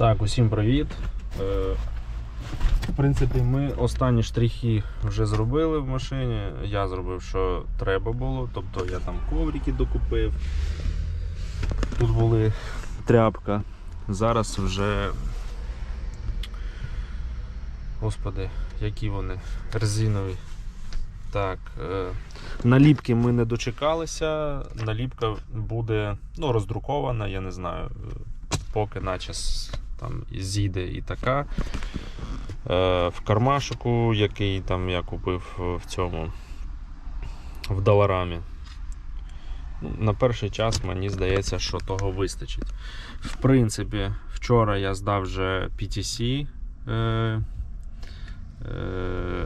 Так, усім привіт. Е, В принципі, ми останні штрихи вже зробили в машині. Я зробив, що треба було. Тобто я там коврики докупив. Тут були тряпка. Зараз вже. Господи, які вони резинові. Так, е, наліпки ми не дочекалися. Наліпка буде ну, роздрукована, я не знаю, поки наче с- там зійде і така. Е, в кармашику, який там я купив в цьому в доларамі. Ну, На перший час мені здається, що того вистачить. В принципі, вчора я здав вже PTC. Е, е,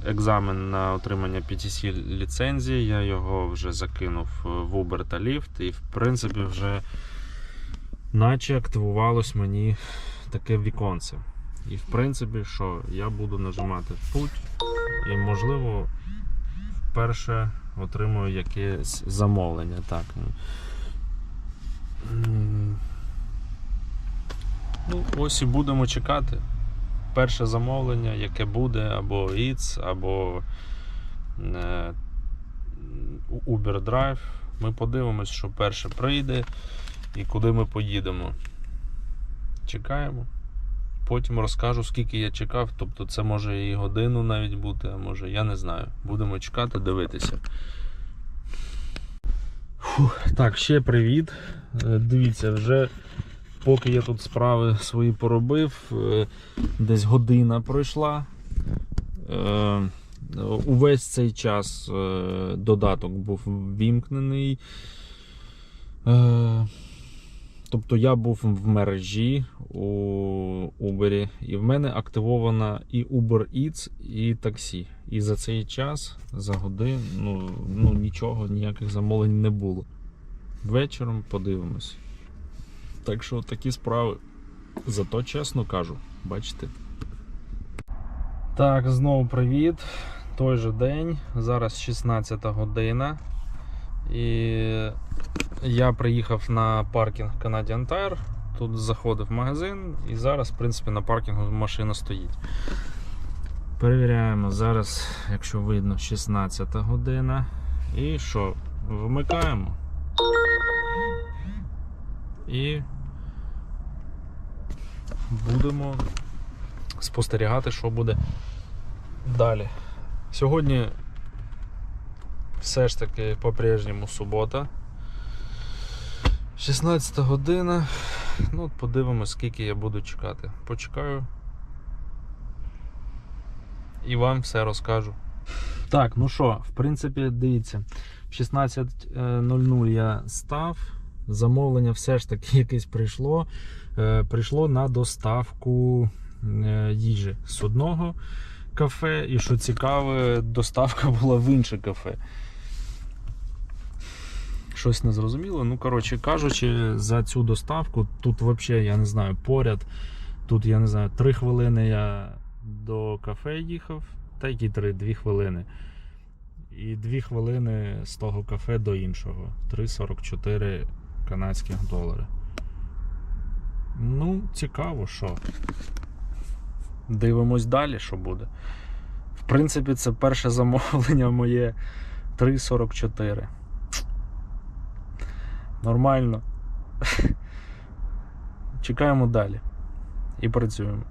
екзамен на отримання PTC ліцензії. Я його вже закинув в Uber та Lyft, і в принципі вже наче активувалось мені таке віконце. І в принципі, що я буду нажимати путь, і можливо вперше отримую якесь замовлення. Так. Ну, ось і будемо чекати. Перше замовлення, яке буде, або Eats, або е, Uber Drive. Ми подивимось, що перше прийде і куди ми поїдемо. Чекаємо. Потім розкажу, скільки я чекав. Тобто це може і годину навіть бути, а може я не знаю. Будемо чекати, дивитися. Фух, так, ще привіт. Е, Дивіться, вже поки я тут справи свої поробив, е, десь година пройшла. Е, Увесь цей час додаток був вімкнений. Тобто я був в мережі у Uber, і в мене активована і Uber Eats, і таксі. І за цей час, за годину, ну, ну нічого, ніяких замовлень не було. Вечором подивимось. Так що такі справи. Зато чесно кажу, бачите. Так, знову привіт. Той же день, зараз 16 година. І я приїхав на паркінг Canadian Tire. Тут заходив в магазин і зараз, в принципі, на паркінгу машина стоїть. Перевіряємо зараз, якщо видно, 16 година. І що? Вмикаємо. І будемо спостерігати, що буде далі. Сьогодні все ж таки по-прежньому субота. 16 година. Ну, подивимось, скільки я буду чекати. Почекаю. І вам все розкажу. Так, ну що, в принципі, дивіться, в 16.00 я став. Замовлення все ж таки якесь прийшло. Е, прийшло на доставку е, їжі з одного кафе, і що цікаве, доставка була в інше кафе. Щось не зрозуміло. Ну, коротше кажучи, за цю доставку тут взагалі, я не знаю, поряд. Тут, я не знаю, 3 хвилини я до кафе їхав, та які 3, 2 хвилини. І 2 хвилини з того кафе до іншого. 3,44 канадських долари. Ну, цікаво, що. Дивимось далі, що буде. В принципі, це перше замовлення моє 3,44. Нормально. Чекаємо далі. І працюємо.